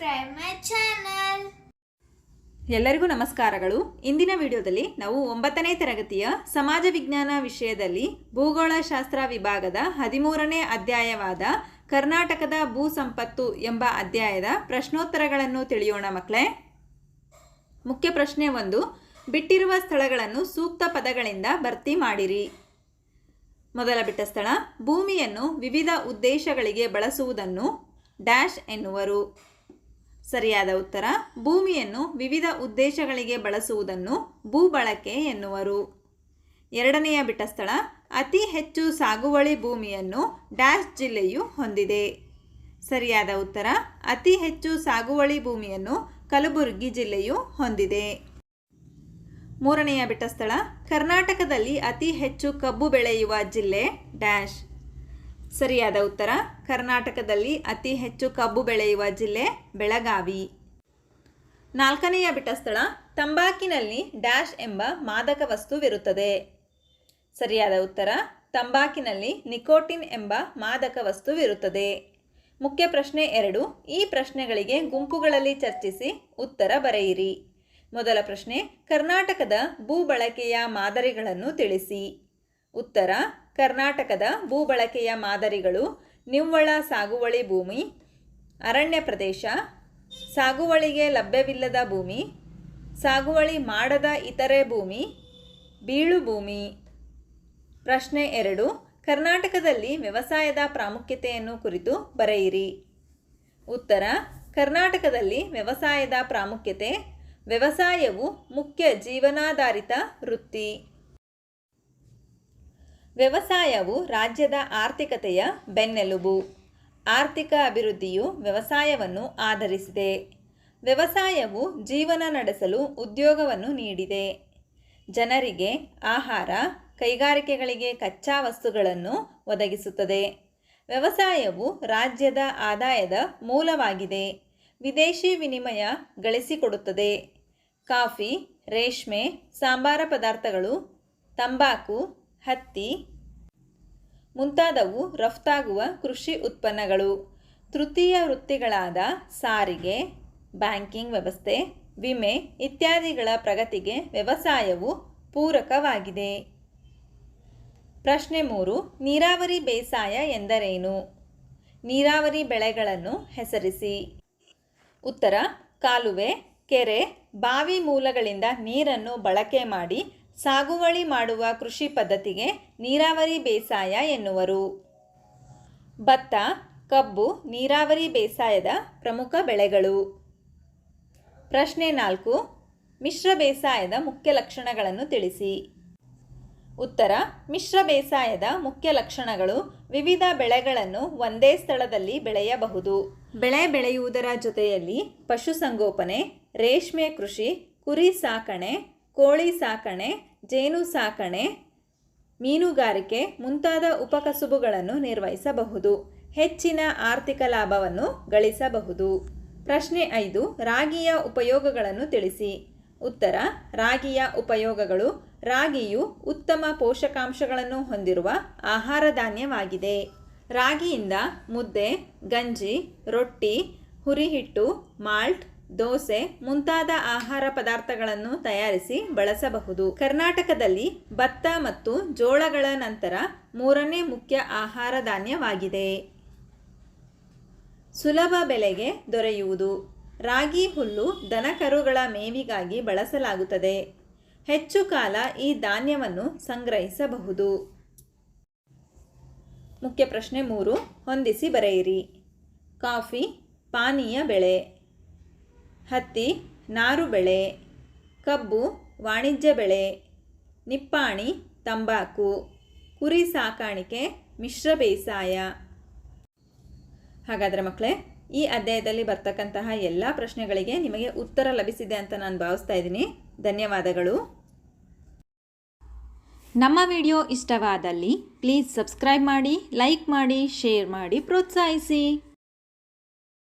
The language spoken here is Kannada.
subscribe ಮೈ. ಎಲ್ಲರಿಗೂ ನಮಸ್ಕಾರಗಳು. ಇಂದಿನ ವಿಡಿಯೋದಲ್ಲಿ ನಾವು ಒಂಬತ್ತನೇ ತರಗತಿಯ ಸಮಾಜ ವಿಜ್ಞಾನ ವಿಷಯದಲ್ಲಿ ಭೂಗೋಳಶಾಸ್ತ್ರ ವಿಭಾಗದ ಹದಿಮೂರನೇ ಅಧ್ಯಾಯವಾದ ಕರ್ನಾಟಕದ ಭೂ ಸಂಪತ್ತು ಎಂಬ ಅಧ್ಯಾಯದ ಪ್ರಶ್ನೋತ್ತರಗಳನ್ನು ತಿಳಿಯೋಣ ಮಕ್ಕಳೇ. ಮುಖ್ಯ ಪ್ರಶ್ನೆ ಒಂದು, ಬಿಟ್ಟಿರುವ ಸ್ಥಳಗಳನ್ನು ಸೂಕ್ತ ಪದಗಳಿಂದ ಭರ್ತಿ ಮಾಡಿರಿ. ಮೊದಲ ಬಿಟ್ಟ ಸ್ಥಳ, ಭೂಮಿಯನ್ನು ವಿವಿಧ ಉದ್ದೇಶಗಳಿಗೆ ಬಳಸುವುದನ್ನು ಡ್ಯಾಶ್ ಎನ್ನುವರು. ಸರಿಯಾದ ಉತ್ತರ, ಭೂಮಿಯನ್ನು ವಿವಿಧ ಉದ್ದೇಶಗಳಿಗೆ ಬಳಸುವುದನ್ನು ಭೂಬಳಕೆ ಎನ್ನುವರು. ಎರಡನೆಯ ಬಿಟ್ಟಸ್ಥಳ, ಅತಿ ಹೆಚ್ಚು ಸಾಗುವಳಿ ಭೂಮಿಯನ್ನು ಡ್ಯಾಶ್ ಜಿಲ್ಲೆಯು ಹೊಂದಿದೆ. ಸರಿಯಾದ ಉತ್ತರ, ಅತಿ ಹೆಚ್ಚು ಸಾಗುವಳಿ ಭೂಮಿಯನ್ನು ಕಲಬುರಗಿ ಜಿಲ್ಲೆಯು ಹೊಂದಿದೆ. ಮೂರನೆಯ ಬಿಟ್ಟಸ್ಥಳ, ಕರ್ನಾಟಕದಲ್ಲಿ ಅತಿ ಹೆಚ್ಚು ಕಬ್ಬು ಬೆಳೆಯುವ ಜಿಲ್ಲೆ ಡ್ಯಾಶ್. ಸರಿಯಾದ ಉತ್ತರ, ಕರ್ನಾಟಕದಲ್ಲಿ ಅತಿ ಹೆಚ್ಚು ಕಬ್ಬು ಬೆಳೆಯುವ ಜಿಲ್ಲೆ ಬೆಳಗಾವಿ. ನಾಲ್ಕನೆಯ ಬಿಟ್ಟ ಸ್ಥಳ, ತಂಬಾಕಿನಲ್ಲಿ ಡ್ಯಾಶ್ ಎಂಬ ಮಾದಕ ವಸ್ತುವಿರುತ್ತದೆ. ಸರಿಯಾದ ಉತ್ತರ, ತಂಬಾಕಿನಲ್ಲಿ ನಿಕೋಟಿನ್ ಎಂಬ ಮಾದಕ ವಸ್ತುವಿರುತ್ತದೆ. ಮುಖ್ಯ ಪ್ರಶ್ನೆ ಎರಡು, ಈ ಪ್ರಶ್ನೆಗಳಿಗೆ ಗುಂಪುಗಳಲ್ಲಿ ಚರ್ಚಿಸಿ ಉತ್ತರ ಬರೆಯಿರಿ. ಮೊದಲ ಪ್ರಶ್ನೆ, ಕರ್ನಾಟಕದ ಭೂ ಬಳಕೆಯ ಮಾದರಿಗಳನ್ನು ತಿಳಿಸಿ. ಉತ್ತರ, ಕರ್ನಾಟಕದ ಭೂ ಬಳಕೆಯ ಮಾದರಿಗಳು ನಿವ್ವಳ ಸಾಗುವಳಿ ಭೂಮಿ, ಅರಣ್ಯ ಪ್ರದೇಶ, ಸಾಗುವಳಿಗೆ ಲಭ್ಯವಿಲ್ಲದ ಭೂಮಿ, ಸಾಗುವಳಿ ಮಾಡದ ಇತರೆ ಭೂಮಿ, ಬೀಳು ಭೂಮಿ. ಪ್ರಶ್ನೆ ಎರಡು, ಕರ್ನಾಟಕದಲ್ಲಿ ವ್ಯವಸಾಯದ ಪ್ರಾಮುಖ್ಯತೆಯನ್ನು ಕುರಿತು ಬರೆಯಿರಿ. ಉತ್ತರ, ಕರ್ನಾಟಕದಲ್ಲಿ ವ್ಯವಸಾಯದ ಪ್ರಾಮುಖ್ಯತೆ, ವ್ಯವಸಾಯವು ಮುಖ್ಯ ಜೀವನಾಧಾರಿತ ವೃತ್ತಿ. ವ್ಯವಸಾಯವು ರಾಜ್ಯದ ಆರ್ಥಿಕತೆಯ ಬೆನ್ನೆಲುಬು. ಆರ್ಥಿಕ ಅಭಿವೃದ್ಧಿಯು ವ್ಯವಸಾಯವನ್ನು ಆಧರಿಸಿದೆ. ವ್ಯವಸಾಯವು ಜೀವನ ನಡೆಸಲು ಉದ್ಯೋಗವನ್ನು ನೀಡಿದೆ. ಜನರಿಗೆ ಆಹಾರ, ಕೈಗಾರಿಕೆಗಳಿಗೆ ಕಚ್ಚಾ ವಸ್ತುಗಳನ್ನು ಒದಗಿಸುತ್ತದೆ. ವ್ಯವಸಾಯವು ರಾಜ್ಯದ ಆದಾಯದ ಮೂಲವಾಗಿದೆ. ವಿದೇಶಿ ವಿನಿಮಯ ಗಳಿಸಿಕೊಡುತ್ತದೆ. ಕಾಫಿ, ರೇಷ್ಮೆ, ಸಾಂಬಾರ ಪದಾರ್ಥಗಳು, ತಂಬಾಕು ಹತ್ತಿ. ಮುಂತಾದವು ರಫ್ತಾಗುವ ಕೃಷಿ ಉತ್ಪನ್ನಗಳು. ತೃತೀಯ ವೃತ್ತಿಗಳಾದ ಸಾರಿಗೆ, ಬ್ಯಾಂಕಿಂಗ್ ವ್ಯವಸ್ಥೆ, ವಿಮೆ ಇತ್ಯಾದಿಗಳ ಪ್ರಗತಿಗೆ ವ್ಯವಸಾಯವು ಪೂರಕವಾಗಿದೆ. ಪ್ರಶ್ನೆ ಮೂರು, ನೀರಾವರಿ ಬೇಸಾಯ ಎಂದರೇನು? ನೀರಾವರಿ ಬೆಳೆಗಳನ್ನು ಹೆಸರಿಸಿ. ಉತ್ತರ, ಕಾಲುವೆ, ಕೆರೆ, ಬಾವಿ ಮೂಲಗಳಿಂದ ನೀರನ್ನು ಬಳಕೆ ಮಾಡಿ ಸಾಗುವಳಿ ಮಾಡುವ ಕೃಷಿ ಪದ್ಧತಿಗೆ ನೀರಾವರಿ ಬೇಸಾಯ ಎನ್ನುವರು. ಭತ್ತ, ಕಬ್ಬು, ನೀರಾವರಿ ಬೇಸಾಯದ ಪ್ರಮುಖ ಬೆಳೆಗಳು. ಪ್ರಶ್ನೆ ನಾಲ್ಕು, ಮಿಶ್ರ ಬೇಸಾಯದ ಮುಖ್ಯ ಲಕ್ಷಣಗಳನ್ನು ತಿಳಿಸಿ. ಉತ್ತರ, ಮಿಶ್ರ ಬೇಸಾಯದ ಮುಖ್ಯ ಲಕ್ಷಣಗಳು ವಿವಿಧ ಬೆಳೆಗಳನ್ನು ಒಂದೇ ಸ್ಥಳದಲ್ಲಿ ಬೆಳೆಯಬಹುದು. ಬೆಳೆ ಬೆಳೆಯುವುದರ ಜೊತೆಯಲ್ಲಿ ಪಶುಸಂಗೋಪನೆ, ರೇಷ್ಮೆ ಕೃಷಿ, ಕುರಿ ಸಾಕಣೆ ಕೋಳಿ ಸಾಕಣೆ, ಜೇನು ಸಾಕಣೆ, ಮೀನುಗಾರಿಕೆ ಮುಂತಾದ ಉಪಕಸುಬುಗಳನ್ನು ನಿರ್ವಹಿಸಬಹುದು. ಹೆಚ್ಚಿನ ಆರ್ಥಿಕ ಲಾಭವನ್ನು ಗಳಿಸಬಹುದು. ಪ್ರಶ್ನೆ ಐದು, ರಾಗಿಯ ಉಪಯೋಗಗಳನ್ನು ತಿಳಿಸಿ. ಉತ್ತರ, ರಾಗಿಯ ಉಪಯೋಗಗಳು ರಾಗಿಯು ಉತ್ತಮ ಪೋಷಕಾಂಶಗಳನ್ನು ಹೊಂದಿರುವ ಆಹಾರ ಧಾನ್ಯವಾಗಿದೆ. ರಾಗಿಯಿಂದ ಮುದ್ದೆ, ಗಂಜಿ, ರೊಟ್ಟಿ, ಹುರಿಹಿಟ್ಟು, ಮಾಲ್ಟ್ ದೋಸೆ, ಮುಂತಾದ ಆಹಾರ ಪದಾರ್ಥಗಳನ್ನು ತಯಾರಿಸಿ ಬಳಸಬಹುದು. ಕರ್ನಾಟಕದಲ್ಲಿ ಭತ್ತ ಮತ್ತು ಜೋಳಗಳ ನಂತರ ಮೂರನೇ ಮುಖ್ಯ ಆಹಾರ ಧಾನ್ಯವಾಗಿದೆ. ಸುಲಭ ಬೆಲೆಗೆ ದೊರೆಯುವುದು. ರಾಗಿ ಹುಲ್ಲು ದನಕರುಗಳ ಮೇವಿಗಾಗಿ ಬಳಸಲಾಗುತ್ತದೆ. ಹೆಚ್ಚು ಕಾಲ ಈ ಧಾನ್ಯವನ್ನು ಸಂಗ್ರಹಿಸಬಹುದು. ಮುಖ್ಯ ಪ್ರಶ್ನೆ ಮೂರು, ಹೊಂದಿಸಿ ಬರೆಯಿರಿ. ಕಾಫಿ, ಪಾನೀಯ ಬೆಳೆ. ಹತ್ತಿ, ನಾರು ಬೆಳೆ, ಕಬ್ಬು, ವಾಣಿಜ್ಯ ಬೆಳೆ, ನಿಪ್ಪಾಣಿ, ತಂಬಾಕು, ಕುರಿ ಸಾಕಾಣಿಕೆ, ಮಿಶ್ರ ಬೇಸಾಯ. ಹಾಗಾದರೆ ಮಕ್ಕಳೇ ಈ ಅಧ್ಯಾಯದಲ್ಲಿ ಬರ್ತಕ್ಕಂತಹ ಎಲ್ಲ ಪ್ರಶ್ನೆಗಳಿಗೆ ನಿಮಗೆ ಉತ್ತರ ಲಭಿಸಿದೆ ಅಂತ ನಾನು ಭಾವಿಸ್ತಾ ಇದ್ದೀನಿ. ಧನ್ಯವಾದಗಳು. ನಮ್ಮ ವಿಡಿಯೋ ಇಷ್ಟವಾದಲ್ಲಿ ಪ್ಲೀಸ್ ಸಬ್ಸ್ಕ್ರೈಬ್ ಮಾಡಿ, ಲೈಕ್ ಮಾಡಿ, ಶೇರ್ ಮಾಡಿ, ಪ್ರೋತ್ಸಾಹಿಸಿ.